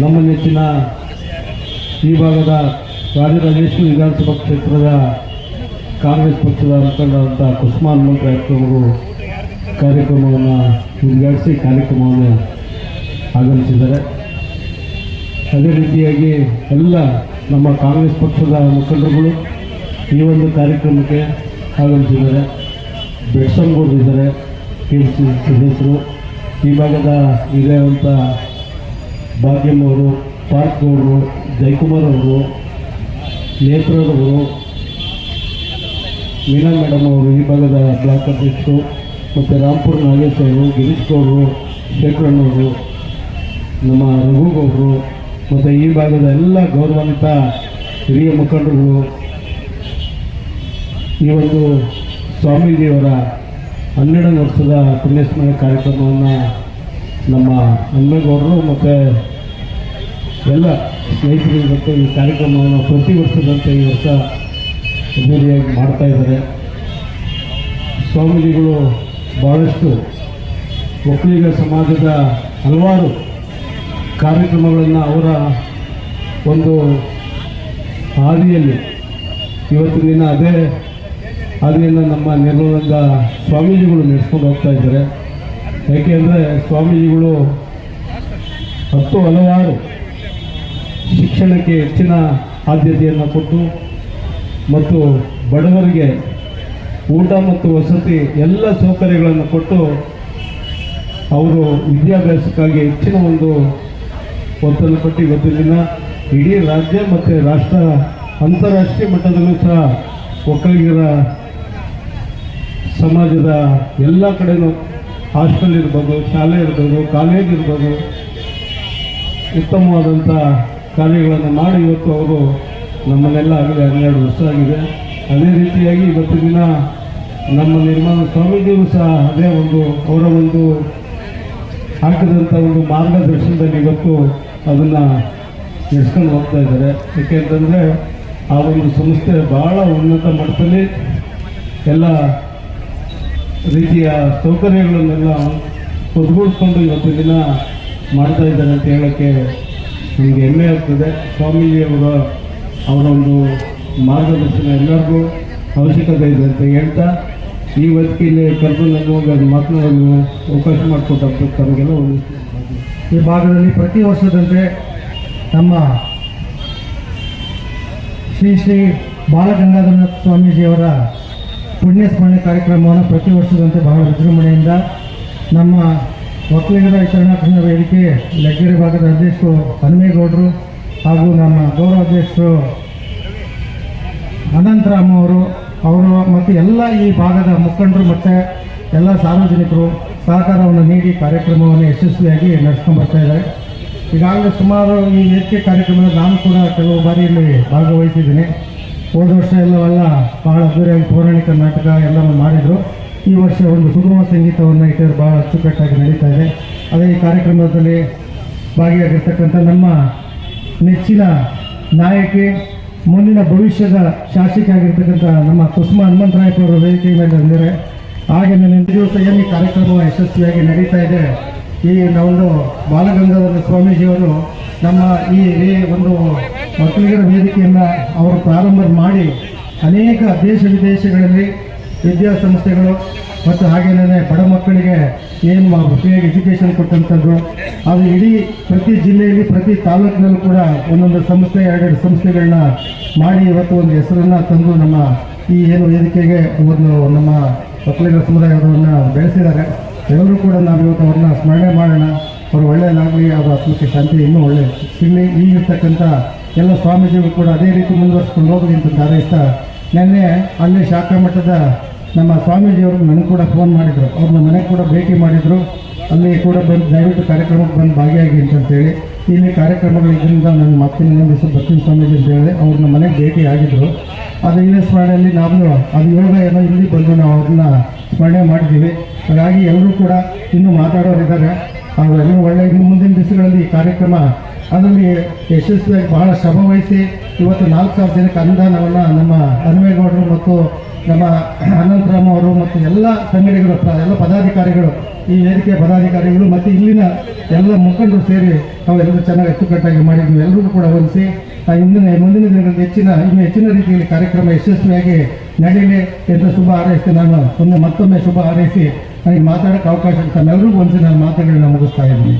ನಮ್ಮ ನೆಚ್ಚಿನ ಈ ಭಾಗದ ರಾಜರಾಜೇಶ್ವರಿ ವಿಧಾನಸಭಾ ಕ್ಷೇತ್ರದ ಕಾಂಗ್ರೆಸ್ ಪಕ್ಷದ ಮುಖಂಡರಾದಂಥ ಕುಸ್ಮಾನ್ ಅವರು ಕಾರ್ಯಕ್ರಮವನ್ನು ಉದ್ಘಾಟಿಸಿ ಕಾರ್ಯಕ್ರಮವನ್ನು ಆಗಮಿಸಿದ್ದಾರೆ. ಅದೇ ರೀತಿಯಾಗಿ ಎಲ್ಲ ನಮ್ಮ ಕಾಂಗ್ರೆಸ್ ಪಕ್ಷದ ಮುಖಂಡರುಗಳು ಈ ಒಂದು ಕಾರ್ಯಕ್ರಮಕ್ಕೆ ಆಗಮಿಸಿದ್ದಾರೆ. ಬೆಡ್ಸಂಗೌಡರು ಇದ್ದಾರೆ ಕೆ ಸಿ ಸದಸ್ಯರು. ಈ ಭಾಗದ ಹಿರಿಯವಂಥ ಭಾಗ್ಯಮ್ ಅವರು ಪಾರ್ಕ್ ಅವರು ಜಯಕುಮಾರ್ ಅವರು ನೇತ್ರರವರು ಮೀನಾ ಮೇಡಮ್ ಅವರು ಈ ಭಾಗದ ಬ್ಲಾಕ್ ಅಧ್ಯಕ್ಷರು, ಮತ್ತು ರಾಮ್ಪುರ್ ನಾಗೇಶ್ ಅವರು, ಗಿರೀಶ್ ಗೌಡರು, ಶೇಖರಣ್ಣವರು, ನಮ್ಮ ರಘುಗೌಡರು ಮತ್ತು ಈ ಭಾಗದ ಎಲ್ಲ ಗೌರವಾನ್ವಿತ ಹಿರಿಯ ಮುಖಂಡರು ಈ ಒಂದು ಸ್ವಾಮೀಜಿಯವರ ಹನ್ನೆರಡನೇ ವರ್ಷದ ಪುಣ್ಯಸ್ಮರಣೆ ಕಾರ್ಯಕ್ರಮವನ್ನು ನಮ್ಮ ಹನುಮೇಗೌಡರು ಮತ್ತು ಎಲ್ಲ ಸ್ನೇಹಿತರು ಇವತ್ತು ಈ ಕಾರ್ಯಕ್ರಮವನ್ನು ಪ್ರತಿ ವರ್ಷದಂತೆ ಈ ವರ್ಷ ಅದ್ದೂರಿಯಾಗಿ ಮಾಡ್ತಾ ಇದ್ದಾರೆ. ಸ್ವಾಮೀಜಿಗಳು ಭಾಳಷ್ಟು ಒಕ್ಕಲಿಗ ಸಮಾಜದ ಹಲವಾರು ಕಾರ್ಯಕ್ರಮಗಳನ್ನು ಅವರ ಒಂದು ಹಾದಿಯಲ್ಲಿ ಇವತ್ತು ದಿನ ಅದೇ ಹಾದಿಯನ್ನು ನಮ್ಮ ನಿರ್ಮಲಂಗ ಸ್ವಾಮೀಜಿಗಳು ನಡೆಸ್ಕೊಂಡು ಹೋಗ್ತಾ ಇದ್ದಾರೆ. ಯಾಕೆಂದರೆ ಸ್ವಾಮೀಜಿಗಳು ಹತ್ತು ಹಲವಾರು ಶಿಕ್ಷಣಕ್ಕೆ ಹೆಚ್ಚಿನ ಆದ್ಯತೆಯನ್ನು ಕೊಟ್ಟು ಮತ್ತು ಬಡವರಿಗೆ ಊಟ ಮತ್ತು ವಸತಿ ಎಲ್ಲ ಸೌಕರ್ಯಗಳನ್ನು ಕೊಟ್ಟು ಅವರು ವಿದ್ಯಾಭ್ಯಾಸಕ್ಕಾಗಿ ಹೆಚ್ಚಿನ ಒಂದು ಒತ್ತನ್ನು ಕೊಟ್ಟು ಇವತ್ತು ಇಡೀ ರಾಜ್ಯ ಮತ್ತು ರಾಷ್ಟ್ರ ಅಂತಾರಾಷ್ಟ್ರೀಯ ಮಟ್ಟದಲ್ಲೂ ಸಹ ಒಕ್ಕಲಿಗರ ಸಮಾಜದ ಎಲ್ಲ ಕಡೆನೂ ಹಾಸ್ಟೆಲ್ ಇರ್ಬೋದು, ಶಾಲೆ ಇರ್ಬೋದು, ಕಾಲೇಜ್ ಇರ್ಬೋದು, ಉತ್ತಮವಾದಂಥ ಕಾರ್ಯಗಳನ್ನು ಮಾಡಿ ಇವತ್ತು ಅವರು ನಮ್ಮನ್ನೆಲ್ಲ ಆಗಲೇ ಹನ್ನೆರಡು ವರ್ಷ ಆಗಿದೆ. ಅದೇ ರೀತಿಯಾಗಿ ಇವತ್ತು ದಿನ ನಮ್ಮ ನಿರ್ಮಾಣ ಸ್ವಾಮೀಜಿಯವರು ಸಹ ಅದೇ ಒಂದು, ಅವರ ಒಂದು ಹಾಕಿದಂಥ ಒಂದು ಮಾರ್ಗದರ್ಶನದಲ್ಲಿ ಇವತ್ತು ಅದನ್ನು ನಡೆಸ್ಕೊಂಡು ಹೋಗ್ತಾ ಇದ್ದಾರೆ. ಏಕೆಂತಂದರೆ ಆ ಒಂದು ಸಂಸ್ಥೆ ಭಾಳ ಉನ್ನತ ಮಟ್ಟದಲ್ಲಿ ಎಲ್ಲ ರೀತಿಯ ಸೌಕರ್ಯಗಳನ್ನೆಲ್ಲ ಒದಗಿಸ್ಕೊಂಡು ಇವತ್ತು ದಿನ ಮಾಡ್ತಾ ಇದ್ದಾರೆ ಅಂತ ಹೇಳೋಕ್ಕೆ ನಮಗೆ ಹೆಮ್ಮೆ ಆಗ್ತದೆ. ಸ್ವಾಮೀಜಿಯವರ ಅವರ ಒಂದು ಮಾರ್ಗದರ್ಶನ ಎಲ್ಲರಿಗೂ ಅವಶ್ಯಕತೆ ಇದೆ ಅಂತ ಹೇಳ್ತಾ, ಈ ವೇದಿಕೆಯಲ್ಲಿ ಕರ್ಕೊಂಡು ನಮಗೆ ಅದು ಮಾತನಾಡಲು ಅವಕಾಶ ಮಾಡಿಕೊಟ್ಟಂತ ತಮಗೆಲ್ಲ ಒಂದು ಈ ಭಾಗದಲ್ಲಿ ಪ್ರತಿ ವರ್ಷದಂತೆ ನಮ್ಮ ಶ್ರೀ ಶ್ರೀ ಬಾಲಗಂಗಾಧರನಾಥ ಸ್ವಾಮೀಜಿಯವರ ಪುಣ್ಯ ಸ್ಮರಣೆ ಕಾರ್ಯಕ್ರಮವನ್ನು ಪ್ರತಿ ವರ್ಷದಂತೆ ಬಹಳ ವಿಜೃಂಭಣೆಯಿಂದ ನಮ್ಮ ಒಕ್ಕಲಿಗರ ಶರಣಾರ್ಥನ ವೇದಿಕೆ ಲಗ್ಗೆರೆ ಭಾಗದ ಅಧ್ಯಕ್ಷರು ಹನುಮೇಗೌಡರು ಹಾಗೂ ನಮ್ಮ ಗೌರವ ಅಧ್ಯಕ್ಷರು ಅನಂತರಾಮ್ ಅವರು ಅವರು ಮತ್ತು ಎಲ್ಲ ಈ ಭಾಗದ ಮುಖಂಡರು ಮತ್ತು ಎಲ್ಲ ಸಾರ್ವಜನಿಕರು ಸಹಕಾರವನ್ನು ನೀಡಿ ಕಾರ್ಯಕ್ರಮವನ್ನು ಯಶಸ್ವಿಯಾಗಿ ನಡೆಸ್ಕೊಂಡು ಬರ್ತಾ ಇದ್ದಾರೆ. ಈಗಾಗಲೇ ಸುಮಾರು ಈ ವೇದಿಕೆ ಕಾರ್ಯಕ್ರಮದಲ್ಲಿ ನಾನು ಕೂಡ ಕೆಲವು ಬಾರಿ ಇಲ್ಲಿ ಭಾಗವಹಿಸಿದ್ದೀನಿ. ಹೋದ ವರ್ಷ ಎಲ್ಲವೆಲ್ಲ ಬಹಳ ಅದ್ದೂರಿಯಾಗಿ ಪೌರಾಣಿಕ ನಾಟಕ ಎಲ್ಲವನ್ನು ಮಾಡಿದರು. ಈ ವರ್ಷ ಒಂದು ಸುಗಮ ಸಂಗೀತವನ್ನು ಇಟ್ಟರೆ ಭಾಳ ಅಚ್ಚುಕಟ್ಟಾಗಿ ನಡೀತಾ ಇದೆ. ಅದೇ ಈ ಕಾರ್ಯಕ್ರಮದಲ್ಲಿ ಭಾಗಿಯಾಗಿರ್ತಕ್ಕಂಥ ನಮ್ಮ ನೆಚ್ಚಿನ ನಾಯಕಿ, ಮುಂದಿನ ಭವಿಷ್ಯದ ಶಾಸಕಿ ಆಗಿರ್ತಕ್ಕಂಥ ನಮ್ಮ ಕುಸುಮ ಹನುಮಂತರಾಯಪ್ಪ ಅವರ ವೇದಿಕೆ ಮೇಲೆ ಬಂದಿದ್ದಾರೆ. ಹಾಗೆ ನನ್ನ ದಿವಸ ಏನು ಈ ಕಾರ್ಯಕ್ರಮ ಯಶಸ್ವಿಯಾಗಿ ನಡೀತಾ ಇದೆ, ಈ ನಾವೊಂದು ಬಾಲಗಂಗಾಧರ ಸ್ವಾಮೀಜಿಯವರು ನಮ್ಮ ಈ ಒಂದು ಮಕ್ಕಳಿಗರ ವೇದಿಕೆಯನ್ನು ಅವರು ಪ್ರಾರಂಭ ಮಾಡಿ ಅನೇಕ ದೇಶ ವಿದೇಶಗಳಲ್ಲಿ ವಿದ್ಯಾಸಂಸ್ಥೆಗಳು ಮತ್ತು ಹಾಗೇನೇ ಬಡ ಮಕ್ಕಳಿಗೆ ಏನು ಫ್ರೀಯಾಗಿ ಎಜುಕೇಷನ್ ಕೊಟ್ಟಂಥದ್ದು, ಅದು ಇಡೀ ಪ್ರತಿ ಜಿಲ್ಲೆಯಲ್ಲಿ, ಪ್ರತಿ ತಾಲೂಕಿನಲ್ಲೂ ಕೂಡ ಒಂದೊಂದು ಸಂಸ್ಥೆ, ಎರಡೆರಡು ಸಂಸ್ಥೆಗಳನ್ನ ಮಾಡಿ ಇವತ್ತು ಒಂದು ಹೆಸರನ್ನು ತಂದು ನಮ್ಮ ಈ ಏನು ವೇದಿಕೆಗೆ ಒಂದು ನಮ್ಮ ಒಕ್ಕಲಿಗರ ಸಮುದಾಯವನ್ನು ಬೆಳೆಸಿದ್ದಾರೆ. ಎಲ್ಲರೂ ಕೂಡ ನಾವು ಇವತ್ತು ಅವ್ರನ್ನ ಸ್ಮರಣೆ ಮಾಡೋಣ. ಅವರು ಒಳ್ಳೆಯದಾಗಲಿ, ಅವರ ಆತ್ಮಕ್ಕೆ ಶಾಂತಿ ಇನ್ನೂ ಒಳ್ಳೆ ಸಿಗಲಿ. ಈಗಿರ್ತಕ್ಕಂಥ ಎಲ್ಲ ಸ್ವಾಮೀಜಿಗಳು ಕೂಡ ಅದೇ ರೀತಿ ಮುಂದುವರ್ಸ್ಕೊಂಡು ಹೋಗಲಿ ಅಂತ ಹಾರೈಸ್ತಾ ನಿನ್ನೆ ಅಲ್ಲಿ ಶಾಖಾ ಮಠದ ನಮ್ಮ ಸ್ವಾಮೀಜಿಯವರು ನನಗೆ ಕೂಡ ಫೋನ್ ಮಾಡಿದರು. ಅವ್ರನ್ನ ಮನೆಗೆ ಕೂಡ ಭೇಟಿ ಮಾಡಿದರು. ಅಲ್ಲಿ ಕೂಡ ಬಂದು, ದಯವಿಟ್ಟು ಕಾರ್ಯಕ್ರಮಕ್ಕೆ ಬಂದು ಭಾಗಿಯಾಗಿ ಅಂತಂತೇಳಿ. ಇಲ್ಲಿ ಕಾರ್ಯಕ್ರಮಗಳು ಇದರಿಂದ ನನ್ನ ಮತ್ತಿನ ದಿವಸ ಬರ್ತೀನಿ ಸ್ವಾಮೀಜಿ ಅಂತ ಹೇಳಿದೆ ಅವ್ರನ್ನ ಮನೆಗೆ ಭೇಟಿ ಆಗಿದ್ದರು ಅದು ಇಲ್ಲೇ ಸ್ಮರಣೆಯಲ್ಲಿ ನಾವು, ಅದು ಯೋಗ ಏನೋ ಇಲ್ಲಿ ಬಂದು ನಾವು ಅವ್ರನ್ನ ಸ್ಮರಣೆ ಮಾಡಿದ್ದೀವಿ. ಹಾಗಾಗಿ ಎಲ್ಲರೂ ಕೂಡ ಇನ್ನೂ ಮಾತಾಡೋರಿದ್ದಾರೆ. ಅವರೆಲ್ಲರೂ ಒಳ್ಳೆಯ ಇನ್ನು ಮುಂದಿನ ದಿವಸಗಳಲ್ಲಿ ಈ ಕಾರ್ಯಕ್ರಮ ಅದರಲ್ಲಿ ಯಶಸ್ವಿಯಾಗಿ ಬಹಳ ಶ್ರಮ ವಹಿಸಿ ಇವತ್ತು ನಾಲ್ಕು ಸಾವಿರ ಜನಕ್ಕೆ ಅನುದಾನವನ್ನು ನಮ್ಮ ಹನುಮೇಗೌಡರು ಮತ್ತು ನಮ್ಮ ಅನಂತರಾಮ್ ಅವರು ಮತ್ತು ಎಲ್ಲ ಸಂಘಟನೆಗಳು ಎಲ್ಲ ಪದಾಧಿಕಾರಿಗಳು, ಈ ವೇದಿಕೆ ಪದಾಧಿಕಾರಿಗಳು ಮತ್ತು ಇಲ್ಲಿನ ಎಲ್ಲ ಮುಖಂಡರು ಸೇರಿ ನಾವೆಲ್ಲರೂ ಚೆನ್ನಾಗಿ ಅಚ್ಚುಕಟ್ಟಾಗಿ ಮಾಡಿದ್ವಿ. ಎಲ್ಲರಿಗೂ ಕೂಡ ಹೊಲಿಸಿ ಇಂದಿನ ಮುಂದಿನ ದಿನಗಳಲ್ಲಿ ಹೆಚ್ಚಿನ, ಇನ್ನು ಹೆಚ್ಚಿನ ರೀತಿಯಲ್ಲಿ ಕಾರ್ಯಕ್ರಮ ಯಶಸ್ವಿಯಾಗಿ ನಡೀಲಿ ಎಂದು ಶುಭ ಹಾರೈಸಿ ನಾನು ಒಂದು ಮತ್ತೊಮ್ಮೆ ಶುಭ ಹಾರೈಸಿ ನನಗೆ ಮಾತಾಡೋಕ್ಕೆ ಅವಕಾಶ ತಮ್ಮೆಲ್ಲರಿಗೂ ಒಂದ್ಸಿ ನಾನು ಮಾತುಗಳನ್ನ ಮುಗಿಸ್ತಾ ಇದ್ದೀನಿ.